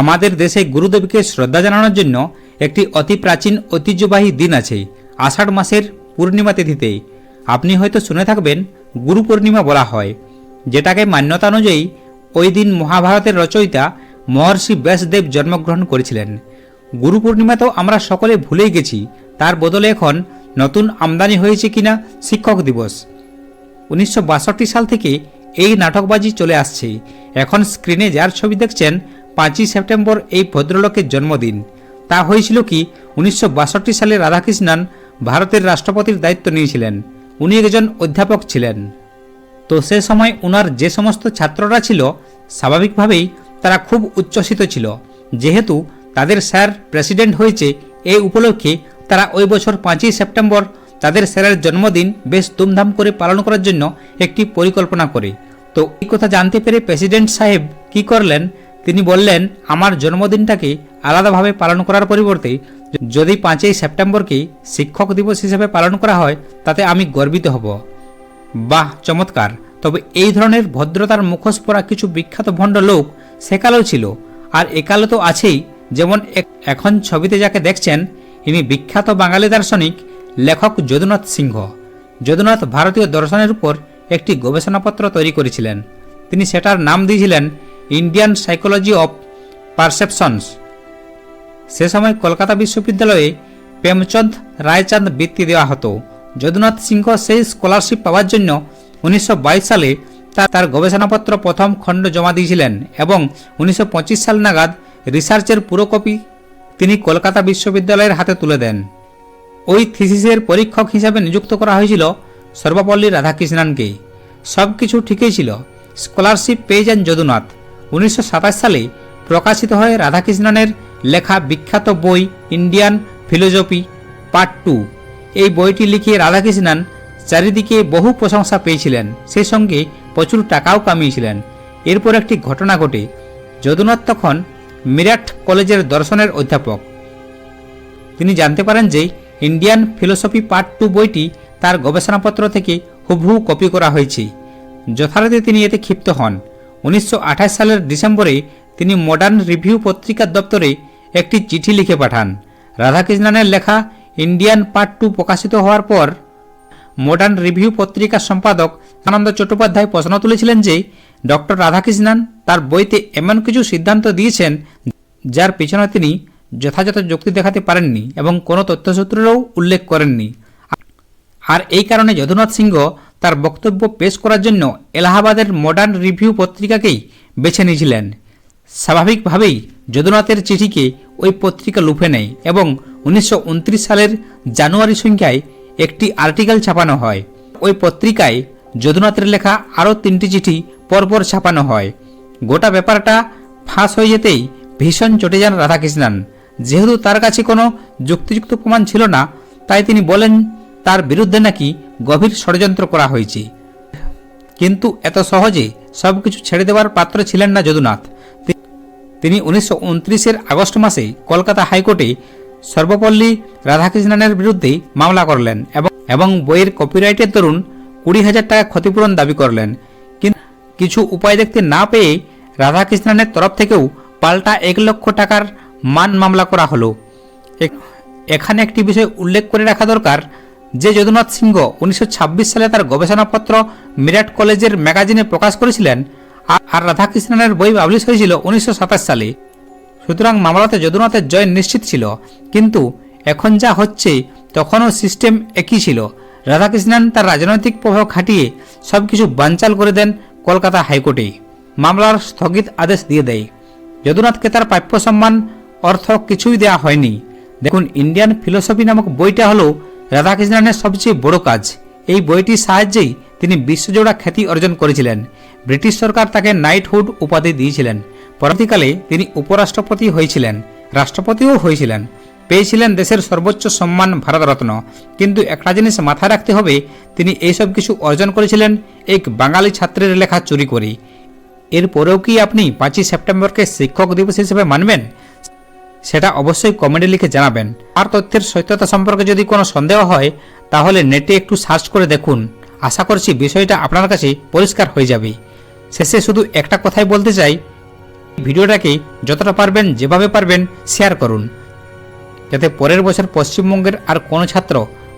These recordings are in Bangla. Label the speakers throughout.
Speaker 1: আমাদের দেশে গুরুদেবকে শ্রদ্ধা জানানোর জন্য একটি অতি প্রাচীন ঐতিহ্যবাহী দিন আছে, আষাঢ় মাসের পূর্ণিমা তিথিতে আপনি হয়তো শুনে থাকবেন, গুরু পূর্ণিমা বলা হয়। যেটাকে মান্যতা অনুযায়ী ওই দিন মহাভারতের রচয়িতা মহর্ষি ব্যাসদেব জন্মগ্রহণ করেছিলেন। গুরু পূর্ণিমা তো আমরা সকলে ভুলেই গেছি, তার বদলে এখন নতুন আমদানি হয়েছে কিনা শিক্ষক দিবস। উনিশশো বাষট্টি সাল থেকে এই নাটকবাজি চলে আসছে। এখন স্ক্রিনে যার ছবি দেখছেন পাঁচই সেপ্টেম্বর এই ভদ্রলোকের জন্মদিন। তা হয়েছিল কি, উনিশশো বাষট্টি সালে রাধাকৃষ্ণন ভারতের রাষ্ট্রপতির দায়িত্ব নিয়েছিলেন। উনি একজন অধ্যাপক ছিলেন। তো সে সময় ওনার যে সমস্ত ছাত্ররা ছিল, স্বাভাবিকভাবেই তারা খুব উচ্ছ্বসিত ছিল। যেহেতু তাদের স্যার প্রেসিডেন্ট হয়েছে এই উপলক্ষে তারা ওই বছর পাঁচই সেপ্টেম্বর তাদের স্যারের জন্মদিন বেশ ধুমধাম করে পালন করার জন্য একটি পরিকল্পনা করে। তো এই কথা জানতে পেরে প্রেসিডেন্ট সাহেব কি করলেন তিনি বললেন, আমার জন্মদিনটাকে আলাদাভাবে পালন করার পরিবর্তে যদি পাঁচই সেপ্টেম্বরকে শিক্ষক দিবস হিসেবে পালন করা হয়, তাতে আমি গর্বিত হব। বাহ, চমৎকার। তবে এই ধরনের ভদ্রতার মুখোশ পরা কিছু বিখ্যাত ভণ্ড লোক সেকালেও ছিল, আর একালে তো আছেই। যেমন এখন ছবিতে যাকে দেখছেন, ইনি বিখ্যাত বাঙালি দার্শনিক লেখক যদুনাথ সিংহ। যদুনাথ ভারতীয় দর্শনের উপর একটি গবেষণাপত্র তৈরি করেছিলেন। তিনি সেটার নাম দিয়েছিলেন ইন্ডিয়ান সাইকোলজি অফ পারসেপশনস সে সময় কলকাতা বিশ্ববিদ্যালয়ে প্রেমচন্দ রায়চাঁদ বৃত্তি দেওয়া হতো। যদুনাথ সিংহ সেই স্কলারশিপ পাওয়ার জন্য উনিশশো বাইশ সালে তার গবেষণাপত্র প্রথম খণ্ড জমা দিয়েছিলেন এবং উনিশশো পঁচিশ সাল নাগাদ রিসার্চের পুরো কপি তিনি কলকাতা বিশ্ববিদ্যালয়ের হাতে তুলে দেন। ওই থিসিসের পরীক্ষক হিসাবে নিযুক্ত করা হয়েছিল সর্বপল্লী রাধাকৃষ্ণানকে। সব কিছু ঠিকই ছিল। স্কলারশিপ পেয়ে যান যদুনাথ। উনিশশো সাতাশ সালে প্রকাশিত হয় রাধাকৃষ্ণনের লেখা বিখ্যাত বই ইন্ডিয়ান ফিলোজফি পার্ট টু। এই বইটি লিখে রাধাকৃষ্ণন চারিদিকে বহু প্রশংসা পেয়েছিলেন সেই সঙ্গে প্রচুর টাকাও কামিয়েছিলেন। এরপর একটি ঘটনা ঘটে, যদুনাথ তখন মিরাট কলেজের দর্শনের অধ্যাপক। তিনি জানতে পারেন যে ইন্ডিয়ান ফিলোসফি পার্ট টু বইটি তার গবেষণাপত্র থেকে হুবহু কপি করা হয়েছে। যথারীতি তিনি এতে ক্ষিপ্ত হন। উনিশশো সালের ডিসেম্বরে তিনি মডার্ন রিভিউ পত্রিকার দপ্তরে একটি চিঠি লিখে পাঠান। রাধাকৃষ্ণনের লেখা ইন্ডিয়ান পার্ট টু প্রকাশিত হওয়ার পর মডার্ন রিভিউ পত্রিকার সম্পাদক আনন্দ চট্টোপাধ্যায় প্রশ্ন তুলেছিলেন যে, ডক্টর রাধাকৃষ্ণন তার বইতে এমন কিছু সিদ্ধান্ত দিয়েছেন যার পিছনে তিনি যথাযথ যুক্তি দেখাতে পারেননি এবং কোনো তথ্যসূত্রেরও উল্লেখ করেননি। আর এই কারণে যদুনাথ সিংহ তার বক্তব্য পেশ করার জন্য এলাহাবাদের মডার্ন রিভিউ পত্রিকাকেই বেছে নিয়েছিলেন। স্বাভাবিকভাবেই যদুনাথের চিঠিকে ওই পত্রিকা লুফে নেয় এবং উনিশশো উনত্রিশ সালের জানুয়ারি সংখ্যায় একটি আর্টিকেল ছাপানো হয়। ওই পত্রিকায় যদুনাথের লেখা আরও তিনটি চিঠি পরপর ছাপানো হয়। গোটা ব্যাপারটা ফাঁস হয়ে যেতেই ভীষণ চটে যান রাধাকৃষ্ণন। যেহেতু তার কাছে কোনো যুক্তিযুক্ত প্রমাণ ছিল না, তাই তিনি বলেন তার বিরুদ্ধে নাকি গভীর ষড়যন্ত্র করা হয়েছে। কিন্তু এত সহজে সবকিছু ছেড়ে দেওয়ার পাত্র ছিলেন না যদুনাথ। তিনি উনিশশো উনত্রিশের আগস্ট মাসে কলকাতা হাইকোর্টে সর্বপল্লী রাধাকৃষ্ণনের বিরুদ্ধে মামলা করলেন এবং এবং বইয়ের কপিরাইটের দরুন কুড়ি হাজার টাকা ক্ষতিপূরণ দাবি করলেন। কিন্তু কিছু উপায় দেখতে না পেয়ে রাধাকৃষ্ণনের তরফ থেকেও পাল্টা এক লক্ষ টাকার মান মামলা করা হলো। এখানে একটি বিষয় উল্লেখ করে রাখা দরকার। যে যদুনাথ সিংহ উনিশশো ছাব্বিশ সালে তার গবেষণাপত্র মিরাট কলেজের ম্যাগাজিনে প্রকাশ করেছিলেন, আর- রাধাকৃষ্ণনের বই পাবলিশ হয়েছিল উনিশশো সাতাশ সালে। সুতরাং মামলাতে যদুনাথের জয় নিশ্চিত ছিল, কিন্তু এখন যা হচ্ছে তখনও সিস্টেম একই ছিল। রাধাকৃষ্ণন তার রাজনৈতিক প্রভাব খাটিয়ে সবকিছু বানচাল করে দেন কলকাতা হাইকোর্টে মামলার স্থগিত আদেশ দিয়ে দেয়। যদুনাথকে তার প্রাপ্য সম্মান অর্থ কিছুই দেওয়া হয়নি। দেখুন, ইন্ডিয়ান ফিলোসফি নামক বইটা হলো রাধাকৃষ্ণনের সবচেয়ে বড় কাজ। এই বইটির সাহায্যেই তিনি বিশ্বজোড়া খ্যাতি অর্জন করেছিলেন। ব্রিটিশ সরকার তাকে নাইটহুড উপাধি দিয়েছিলেন। পরবর্তীকালে তিনি উপরাষ্ট্রপতি হয়েছিলেন, রাষ্ট্রপতিও হয়েছিলেন। পেয়েছিলেন দেশের সর্বোচ্চ সম্মান ভারতরত্ন। কিন্তু একটা জিনিস মাথায় রাখতে হবে, তিনি এইসব কিছু অর্জন করেছিলেন এক বাঙালি ছাত্রের লেখা চুরি করে। এরপরেও কি আপনি পাঁচই সেপ্টেম্বরকে শিক্ষক দিবস হিসেবে মানবেন? সেটা অবশ্যই কমেন্টে লিখে জানাবেন। আর তথ্যের সত্যতা সম্পর্কে যদি কোনো সন্দেহ হয়, তাহলে নেটে একটু সার্চ করে দেখুন। আশা করছি বিষয়টা আপনার কাছে পরিষ্কার হয়ে যাবে। শেষে শুধু একটা কথাই বলতে চাই, ভিডিওটাকে যতটা পারবেন যেভাবে পারবেন শেয়ার করুন। যাতে পরের বছর পশ্চিমবঙ্গের আর কোনো ছাত্র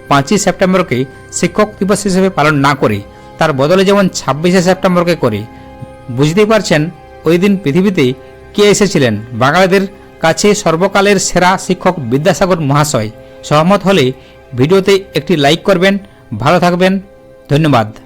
Speaker 1: পাঁচই সেপ্টেম্বরকে শিক্ষক দিবস হিসেবে পালন না করে, তার বদলে যেমন ছাব্বিশে সেপ্টেম্বরকে করে। বুঝতেই পারছেন, ওই দিন পৃথিবীতে কে এসেছিলেন? বাঙালিদের কাছে সর্বকালের সেরা শিক্ষক বিদ্যাসাগর মহাশয়। সহমত হলে ভিডিওতে একটি লাইক করবেন। ভালো থাকবেন। ধন্যবাদ।